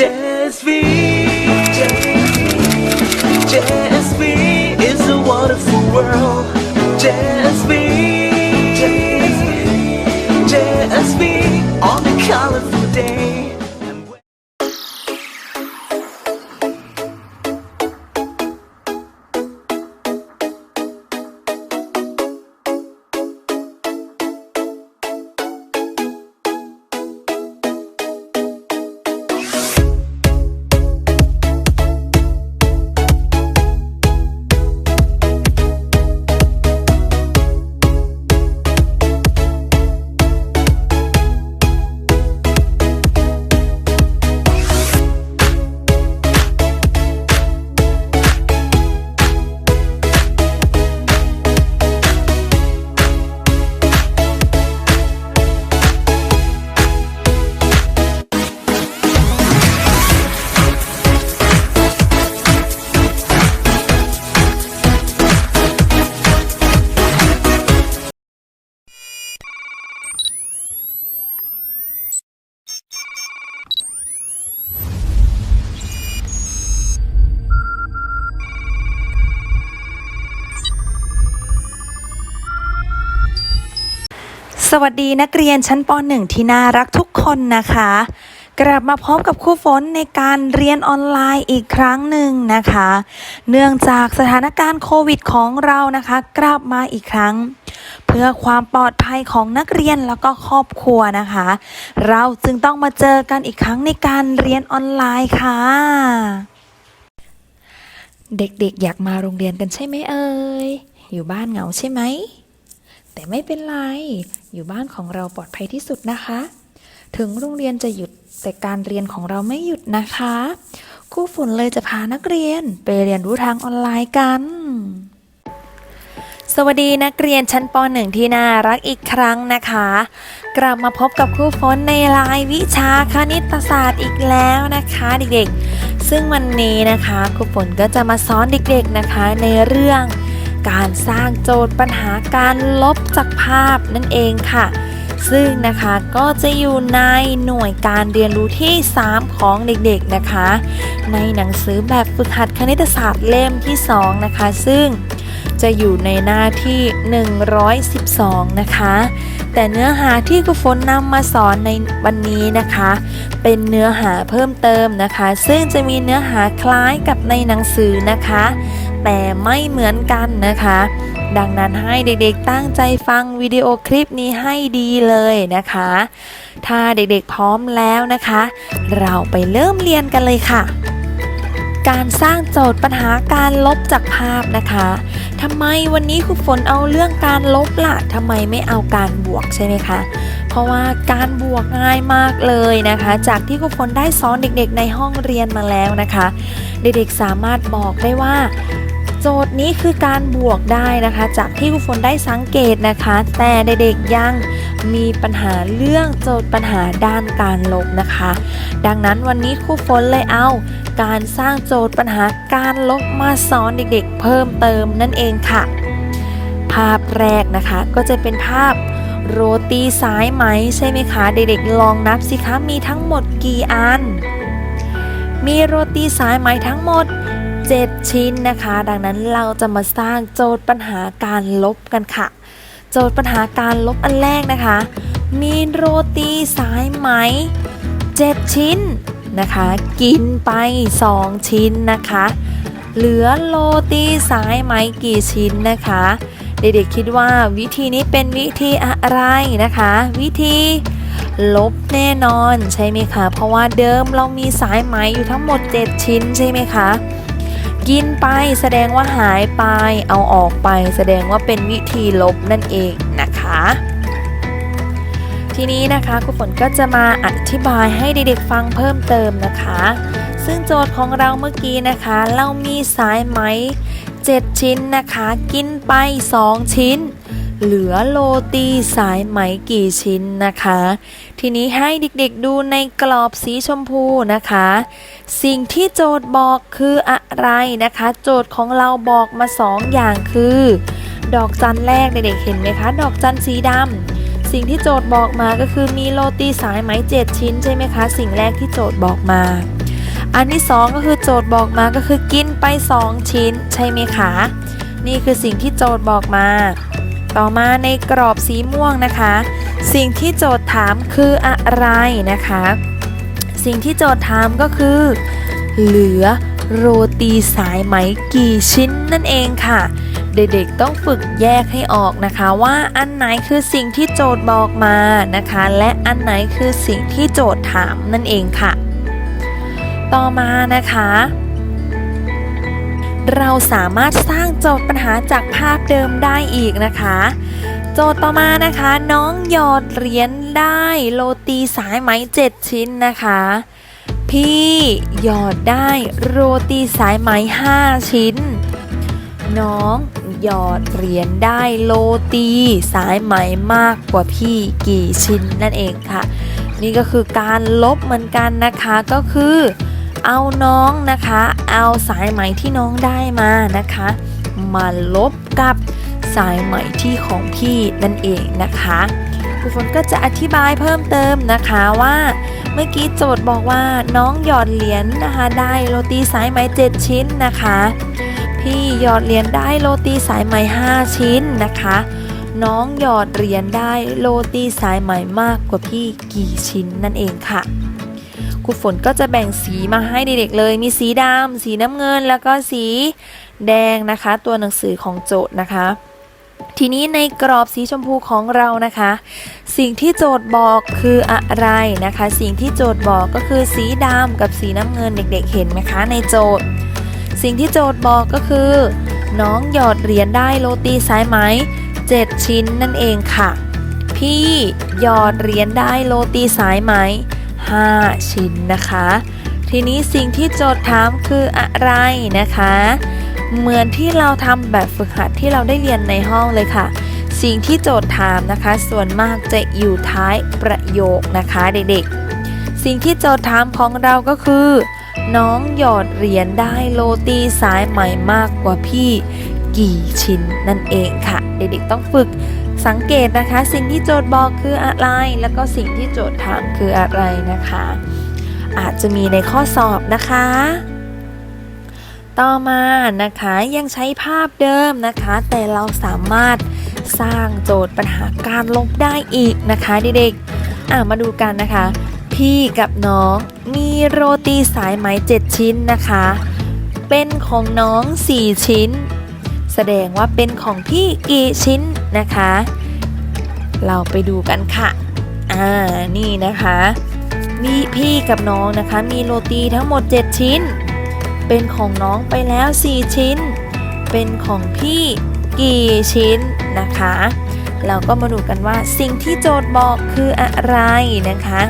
JSV JSV is a wonderful world JSV JSV วัสดีนักเรียนชั้นป .1 ที่น่ารักทุกคนนะคะ กลับมาพบกับครูฝนในการเรียนออนไลน์อีกครั้งหนึ่งนะคะ เนื่องจากสถานการณ์โควิดของเรานะคะ กลับมาอีกครั้ง เพื่อความปลอดภัยของนักเรียนแล้วก็ครอบครัวนะคะ เราจึงต้องมาเจอกันอีกครั้งในการเรียนออนไลน์ค่ะ เด็กๆอยากมาโรงเรียนกันใช่ไหมเอ่ยอยู่บ้านเหงาใช่ไหม แต่ไม่เป็นไร อยู่บ้านของเราปลอดภัยที่สุดนะคะ ถึงโรงเรียนจะหยุดแต่การเรียนของเราไม่หยุดนะคะครูฝนเลยจะพานักเรียนไปเรียนรู้ทางออนไลน์กัน สวัสดีนักเรียนชั้นป .1 ที่น่ารักอีกครั้งนะคะ กลับมาพบกับครูฝนในรายวิชาคณิตศาสตร์อีกแล้วนะคะเด็กๆ ซึ่งวันนี้นะคะครูฝนก็จะมาสอนเด็กๆนะคะในเรื่อง การสร้างโจทย์ปัญหาการลบจากภาพนั่นเองค่ะ ซึ่งนะคะก็จะอยู่ในหน่วยการเรียนรู้ที่ 3 ของเด็กๆนะคะ ในหนังสือแบบฝึกหัดคณิตศาสตร์เล่มที่ 2 นะคะ ซึ่งจะอยู่ในหน้าที่ 112 นะคะ แต่เนื้อหาที่ครูฝนนำมาสอนในวันนี้นะคะ เป็นเนื้อหาเพิ่มเติมนะคะ ซึ่งจะมีเนื้อหาคล้ายกับในหนังสือนะคะ แต่ไม่เหมือนกันนะคะ ดังนั้นให้เด็กๆตั้งใจฟังวิดีโอคลิปนี้ให้ดีเลยนะคะ ถ้าเด็กๆพร้อมแล้วนะคะ เราไปเริ่มเรียนกันเลยค่ะ การสร้างโจทย์ปัญหาการลบจากภาพนะคะทำไมวันนี้ครูฝนเอาเรื่องการลบล่ะทำไมไม่เอาการบวกใช่ไหมคะเพราะว่าการบวกง่ายมากเลยนะคะ จากที่ครูฝนได้สอนเด็กๆในห้องเรียนมาแล้วนะคะ เด็กๆสามารถบอกได้ว่า โจทย์นี้คือการบวกได้นะคะ จากที่ครูฝนได้สังเกตนะคะ แต่เด็กๆยังมีปัญหาเรื่องโจทย์ปัญหาด้านการลบนะคะ ดังนั้นวันนี้ครูฝนเลยเอา การสร้างโจทย์ปัญหาการลบมาสอนเด็กๆ เพิ่มเติมนั่นเองค่ะ ภาพแรกนะคะก็จะเป็นภาพโรตีสายไหมใช่ไหมคะเด็กๆลองนับสิคะมีทั้งหมดกี่อัน มีโรตีสายไหมทั้งหมด 7 ชิ้นนะคะ ดังนั้นเราจะมาสร้างโจทย์ปัญหาการลบกันค่ะ โจทย์ปัญหาการลบอันแรกนะคะ มีโรตีสายไหม 7 ชิ้นนะคะ กินไป 2 ชิ้นนะคะ เหลือโรตีสายไหมกี่ชิ้นนะคะ เด็กๆคิดว่าวิธีนี้เป็นวิธีอะไรนะคะ วิธีลบแน่นอนใช่ไหมคะ เพราะว่าเดิมเรามีสายไหมอยู่ทั้งหมด 7 ชิ้นใช่ไหมคะ กินไปแสดงว่าหายไป เอาออกไป แสดงว่าเป็นวิธีลบนั่นเองนะคะ ทีนี้นะคะครูฝนก็จะมาอธิบายให้เด็กๆฟังเพิ่มเติมนะคะ ซึ่งโจทย์ของเราเมื่อกี้นะคะ เรามีสายไหม 7 ชิ้นนะคะ กินไป 2 ชิ้น เหลือโรตีสายไหมกี่ชิ้นนะคะ ทีนี้ให้เด็กๆดูในกรอบสีชมพูนะคะ สิ่งที่โจทย์บอกคืออะไรนะคะ โจทย์ของเราบอกมา2ออย่างคือ ดอกจันแรกเด็กๆเห็นไหมคะ ดอกจันสีดำสิ่งที่โจทย์บอกมาก็คือมีโรตีสายไหม7ชิ้นใช่ไหมคะ สิ่งแรกที่โจทย์บอกมา อันที่สองก็คือโจทย์บอกมาก็คือกินไป 2 ชิ้นใช่ไหมคะ นี่คือสิ่งที่โจทย์บอกมา ต่อมาในกรอบสีม่วงนะคะ สิ่งที่โจทย์ถามคืออะไรนะคะ สิ่งที่โจทย์ถามก็คือ เหลือโรตีสายไหมกี่ชิ้นนั่นเองค่ะ เด็กๆต้องฝึกแยกให้ออกนะคะ ว่าอันไหนคือสิ่งที่โจทย์บอกมานะคะ และอันไหนคือสิ่งที่โจทย์ถามนั่นเองค่ะ ต่อมานะคะ เราสามารถสร้างโจทย์ปัญหาจากภาพเดิมได้อีกนะคะ โจทย์ต่อมานะคะ น้องหยอดเหรียญได้โรตีสายไหม 7 ชิ้นนะคะ พี่หยอดได้โรตีสายไหม 5 ชิ้น น้องหยอดเหรียญได้โรตีสายไหมมากกว่าพี่กี่ชิ้นนั่นเองค่ะ นี่ก็คือการลบเหมือนกันนะคะก็คือ เอาน้องนะคะ เอาสายไหมที่น้องได้มานะคะ มาลบกับสายไหมที่ของพี่นั่นเองนะคะครูฝนก็จะอธิบายเพิ่มเติมนะคะว่า เมื่อกี้โจทย์บอกว่าน้องหยอดเหรียญนะคะ ได้โรตีสายไหม 7 ชิ้นนะคะ พี่หยอดเหรียญได้โรตีสายไหม 5 ชิ้นนะคะ น้องหยอดเหรียญได้โรตีสายไหมมากกว่าพี่กี่ชิ้นนั่นเองค่ะ รูฝนก็จะแบ่งสีมาให้เด็กๆเลย มีสีดำสีน้ำเงิน แล้วก็สีแดงนะคะ ตัวหนังสือของโจทย์นะคะ ทีนี้ในกรอบสีชมพูของเรานะคะ สิ่งที่โจทย์บอกคืออะไรนะคะ สิ่งที่โจทย์บอกก็คือสีดำกับสีน้ำเงินเด็กๆ เห็นไหมคะ ในโจทย์ สิ่งที่โจทย์บอกก็คือ น้องหยอดเหรียญได้โรตีสายไหม 7 ชิ้นนั่นเองค่ะพี่หยอดเหรียญได้โรตีสายไหม 5 ชิ้นนะคะ ทีนี้สิ่งที่โจทย์ถามคืออะไรนะคะ เหมือนที่เราทำแบบฝึกหัดที่เราได้เรียนในห้องเลยค่ะ สิ่งที่โจทย์ถามนะคะ ส่วนมากจะอยู่ท้ายประโยคนะคะเด็กๆ สิ่งที่โจทย์ถามของเราก็คือน้องหยอดเหรียญได้โรตีสายใหม่มากกว่าพี่กี่ชิ้นนั่นเองค่ะ เด็กๆต้องฝึก สังเกตนะคะ สิ่งที่โจทย์บอกคืออะไร แล้วก็สิ่งที่โจทย์ถามคืออะไรนะคะ อาจจะมีในข้อสอบนะคะ ต่อมานะคะยังใช้ภาพเดิมนะคะ แต่เราสามารถสร้างโจทย์ปัญหาการลบได้อีกนะคะเด็กๆอะมาดูกันนะคะ พี่กับน้องมีโรตีสายไหม 7 ชิ้นนะคะ เป็นของน้อง 4 ชิ้น แสดงว่าเป็นของพี่กี่ชิ้น นะคะ เราไปดูกันค่ะ อ่า นี่นะคะ มีพี่กับน้องนะคะ มีโรตีทั้งหมด 7 ชิ้น เป็นของน้องไปแล้ว 4 ชิ้น เป็นของพี่กี่ชิ้นนะคะ เราก็มาดูกันว่าสิ่งที่โจทย์บอกคืออะไรนะคะ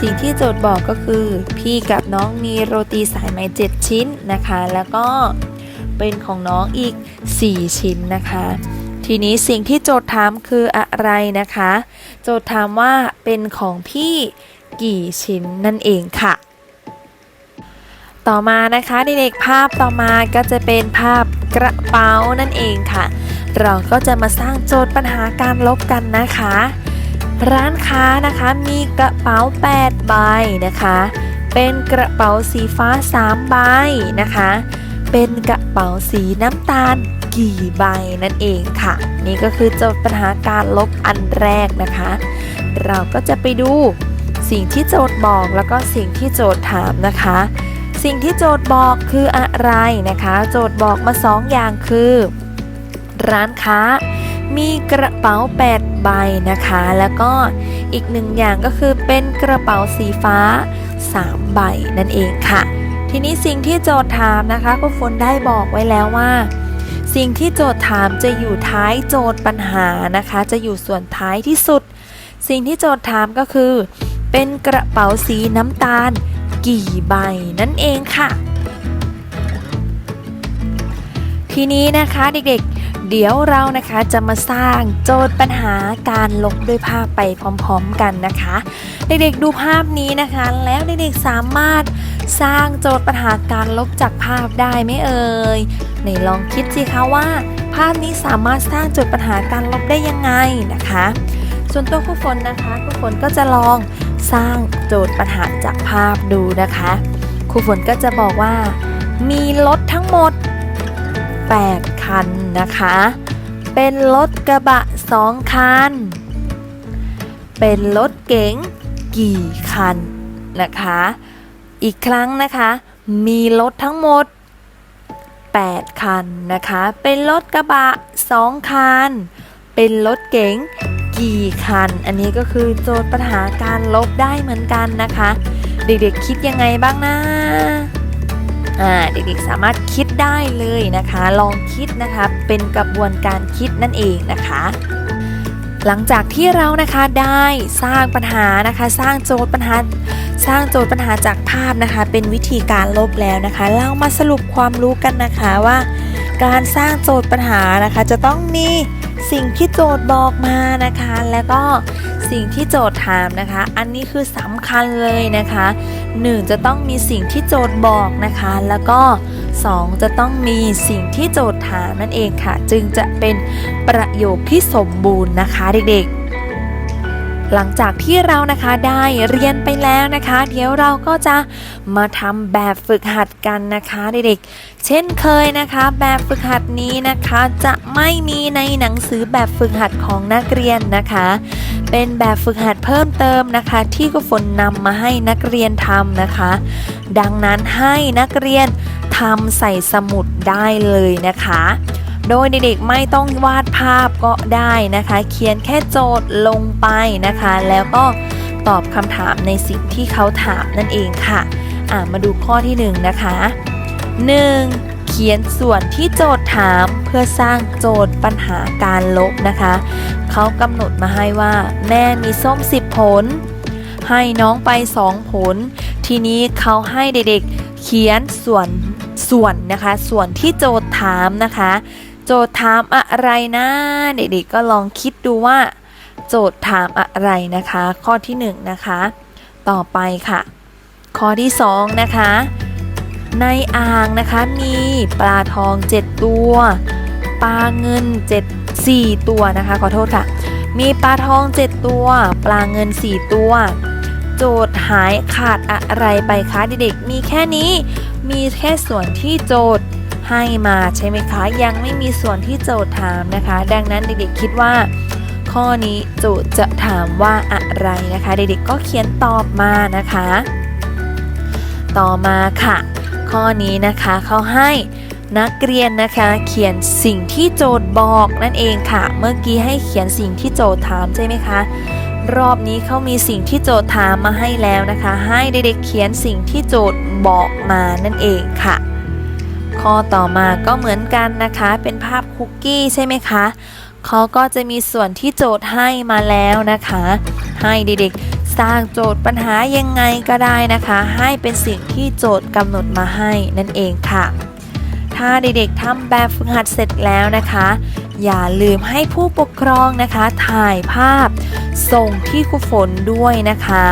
สิ่งที่โจทย์บอกก็คือ พี่กับน้องมีโรตีสายไหม7ชิ้นนะคะ แล้วก็เป็นของน้องอีก 4 ชิ้นนะคะ ทีนี้สิ่งที่โจทย์ถามคืออะไรนะคะ โจทย์ถามว่าเป็นของพี่กี่ชิ้นนั่นเองค่ะ ต่อมานะคะเด็กๆภาพต่อมาก็จะเป็นภาพกระเป๋านั่นเองค่ะ เราก็จะมาสร้างโจทย์ปัญหาการลบกันนะคะ ร้านค้านะคะมีกระเป๋า 8 ใบนะคะ เป็นกระเป๋าสีฟ้า 3 ใบนะคะ เป็นกระเป๋าสีน้ำตาล กี่ใบนั่นเองค่ะ นี่ก็คือโจทย์ปัญหาการลบอันแรกนะคะ เราก็จะไปดูสิ่งที่โจทย์บอกแล้วก็สิ่งที่โจทย์ถามนะคะ สิ่งที่โจทย์บอกคืออะไรนะคะ โจทย์บอกมา 2 อย่างคือ ร้านค้ามีกระเป๋า 8 ใบนะคะ แล้วก็อีกหนึ่งอย่างก็คือเป็นกระเป๋าสีฟ้า 3 ใบนั่นเองค่ะ ทีนี้สิ่งที่โจทย์ถามนะคะก็ฝนได้บอกไว้แล้วว่า สิ่งที่โจทย์ถามจะอยู่ท้ายโจทย์ปัญหานะคะ จะอยู่ส่วนท้ายที่สุด สิ่งที่โจทย์ถามก็คือ เป็นกระเป๋าสีน้ำตาล กี่ใบนั่นเองค่ะ ทีนี้นะคะเด็กๆ เดี๋ยวเรานะคะจะมาสร้างโจทย์ปัญหาการลบด้วยภาพไปพร้อมๆกันนะคะ เด็กๆดูภาพนี้นะคะ แล้วเด็กๆสามารถสร้างโจทย์ปัญหาการลบจากภาพได้ไหมเอ่ยไหนลองคิดสิคะว่า ภาพนี้สามารถสร้างโจทย์ปัญหาการลบได้ยังไงนะคะ ส่วนตัวครูฝนนะคะครูฝนก็จะลองสร้างโจทย์ปัญหาจากภาพดูนะคะครูครูฝนก็จะบอกว่า มีรถทั้งหมด 8 คันนะคะ เป็นรถกระบะ 2 คัน เป็นรถเก๋งกี่คันนะคะ อีกครั้งนะคะ มีรถทั้งหมด 8 คันนะคะ เป็นรถกระบะ 2 คัน เป็นรถเก๋งกี่คัน อันนี้ก็คือโจทย์ปัญหาการลบได้เหมือนกันนะคะ เด็กๆคิดยังไงบ้างนะ เด็กๆสามารถคิดได้เลยนะคะ ลองคิดนะคะเป็นกระบวนการคิดนั่นเองนะคะ หลังจากที่เรานะคะได้สร้างปัญหานะคะ สร้างโจทย์ปัญหา สร้างโจทย์ปัญหาจากภาพนะคะ เป็นวิธีการลบแล้วนะคะ เรามาสรุปความรู้กันนะคะว่า การสร้างโจทย์ปัญหานะคะ จะต้องมีสิ่งที่โจทย์บอกมานะคะ แล้วก็ สิ่งที่โจทย์ถามนะคะ อันนี้คือสำคัญเลยนะคะ 1 จะต้องมีสิ่งที่โจทย์บอกนะคะ แล้วก็ 2 จะต้องมีสิ่งที่โจทย์ถามนั่นเองค่ะ จึงจะเป็นประโยคที่สมบูรณ์นะคะเด็กๆ หลังจากที่เรานะคะได้เรียนไปแล้วนะคะ เดี๋ยวเราก็จะมาทำแบบฝึกหัดกันนะคะเด็กๆ เช่นเคยนะคะ แบบฝึกหัดนี้นะคะจะไม่มีในหนังสือแบบฝึกหัดของนักเรียนนะคะ เป็นแบบฝึกหัดเพิ่มเติมนะคะ ที่กุฝนนำมาให้นักเรียนทำนะคะ ดังนั้นให้นักเรียนทำใส่สมุดได้เลยนะคะ โดยเด็กๆไม่ต้องวาดภาพก็ได้นะคะ เขียนแค่โจทย์ลงไปนะคะ แล้วก็ตอบคำถามในสิ่งที่เขาถามนั่นเองค่ะอะมาดูข้อที่ 1 นะคะ 1. เขียนส่วนที่โจทย์ถามเพื่อสร้างโจทย์ปัญหาการลบนะคะ เขากำหนดมาให้ว่า แม่มีส้ม 10 ผล ให้น้องไป 2 ผล ทีนี้เขาให้เด็กๆเขียนส่วนส่วนนะคะ ส่วนที่โจทย์ถามนะคะ โจทย์ถามอะไรนะ เด็กๆก็ลองคิดดูว่า โจทย์ถามอะไรนะคะ ข้อที่1นะคะ ต่อไปค่ะ ข้อที่2นะคะ ในอ่างนะคะมีปลาทอง 7 ตัว ปลาเงิน 7 4 ตัวนะคะ ขอโทษค่ะ มีปลาทอง 7 ตัว ปลาเงิน 4 ตัว โจทย์หายขาดอะไรไปคะเด็กๆมีแค่นี้มีแค่ส่วนที่โจทย์ ให้มาใช่ไหมคะ ยังไม่มีส่วนที่โจทย์ถามนะคะ ดังนั้นเด็กๆคิดว่า ข้อนี้โจทย์จะถามว่าอะไรนะคะ เด็กๆก็เขียนตอบมานะคะ ต่อมาค่ะ ข้อนี้นะคะเขาให้นักเรียนนะคะเขียนสิ่งที่โจทย์บอกนั่นเองค่ะ เมื่อกี้ให้เขียนสิ่งที่โจทย์ถามใช่ไหมคะ รอบนี้เขามีสิ่งที่โจทย์ถามมาให้แล้วนะคะ ให้เด็กๆเขียนสิ่งที่โจทย์บอกมานั่นเองค่ะ ข้อต่อมาก็เหมือนกันนะคะ เป็นภาพคุกกี้ใช่ไหมคะเขาก็จะมีส่วนที่โจทย์ให้มาแล้วนะคะ ให้เด็กๆ สร้างโจทย์ปัญหายังไงก็ได้นะคะ ให้เป็นสิ่งที่โจทย์กำหนดมาให้นั่นเองค่ะ ถ้าเด็กๆทำแบบฝึกหัดเสร็จแล้วนะคะ อย่าลืมให้ผู้ปกครองนะคะ ถ่ายภาพ ส่งที่ครูฝนด้วยนะคะ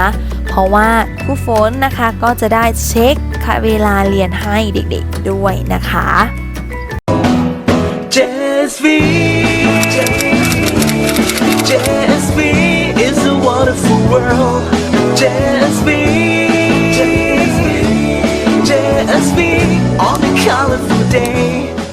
เพราะว่าครูฝนนะคะก็จะได้เช็คค่ะเวลาเรียนให้เด็กๆด้วยนะคะ JSV JSV is a wonderful world JSV JSV on a colorful day